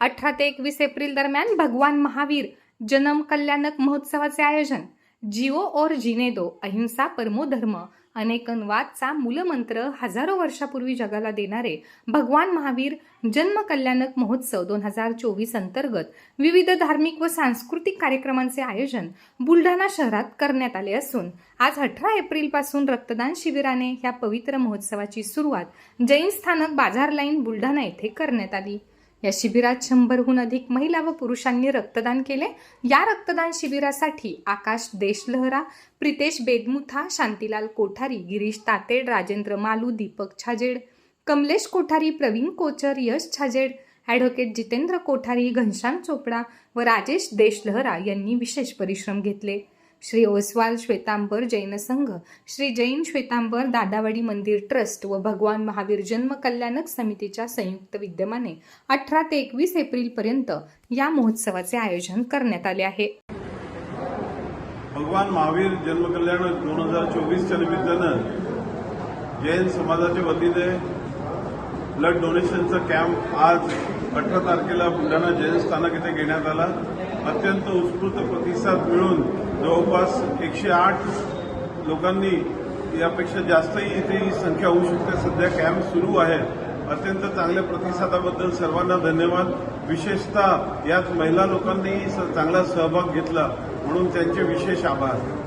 अठरा ते एकवीस एप्रिल दरम्यान भगवान महावीर जनम कल्याणक महोत्सवाचे आयोजन. जिओ और जिने दो अहिंसा परमो धर्म अनेकनवादचा मूलमंत्र हजारो वर्षापूर्वी जगाला देणारे भगवान महावीर जन्म कल्याणक महोत्सव दोन हजार चोवीस अंतर्गत विविध धार्मिक व सांस्कृतिक कार्यक्रमांचे आयोजन बुलढाणा शहरात करण्यात आले असून आज अठरा एप्रिलपासून रक्तदान शिबिराने ह्या पवित्र महोत्सवाची सुरुवात जैन स्थानक बाजार लाईन बुलढाणा येथे करण्यात आली. या शिबिरात शंभरहून अधिक महिला व पुरुषांनी रक्तदान केले. या रक्तदान शिबिरासाठी आकाश देशलहरा प्रितेश बेदमुथा शांतीलाल कोठारी गिरीश तातेड राजेंद्र मालू दीपक छाजेड कमलेश कोठारी प्रवीण कोचर यश छाजेड ॲडव्होकेट जितेंद्र कोठारी घनश्याम चोपडा व राजेश देशलहरा यांनी विशेष परिश्रम घेतले. श्री ओसवाल श्वेतांबर जैन संघ श्री जैन श्वेतांबर दादावाडी मंदिर ट्रस्ट व भगवान महावीर जन्म कल्याणक समितीच्या संयुक्त विद्यमाने अठरा ते एकवीस एप्रिलपर्यंत या महोत्सवाचे आयोजन करण्यात आले आहे. भगवान महावीर जन्मकल्याण दोन हजार चोवीसच्या निमित्तानं जैन समाजाच्या वतीने ब्लड डोनेशनचा कॅम्प आज अठरा तारखेला बुलढाणा जैन स्थानक येथे घेण्यात आला. अत्यंत उत्स्फूर्त प्रतिसाद मिळून जवळपास एकशे आठ लोकांनी यापेक्षा जास्तही इथे ही संख्या होऊ शकते. सध्या कॅम्प सुरू आहे. अत्यंत चांगल्या प्रतिसादाबद्दल सर्वांना धन्यवाद. विशेषतः यात महिला लोकांनीही स- चांगला सहभाग घेतला. म्हणून त्यांचे विशेष आभार.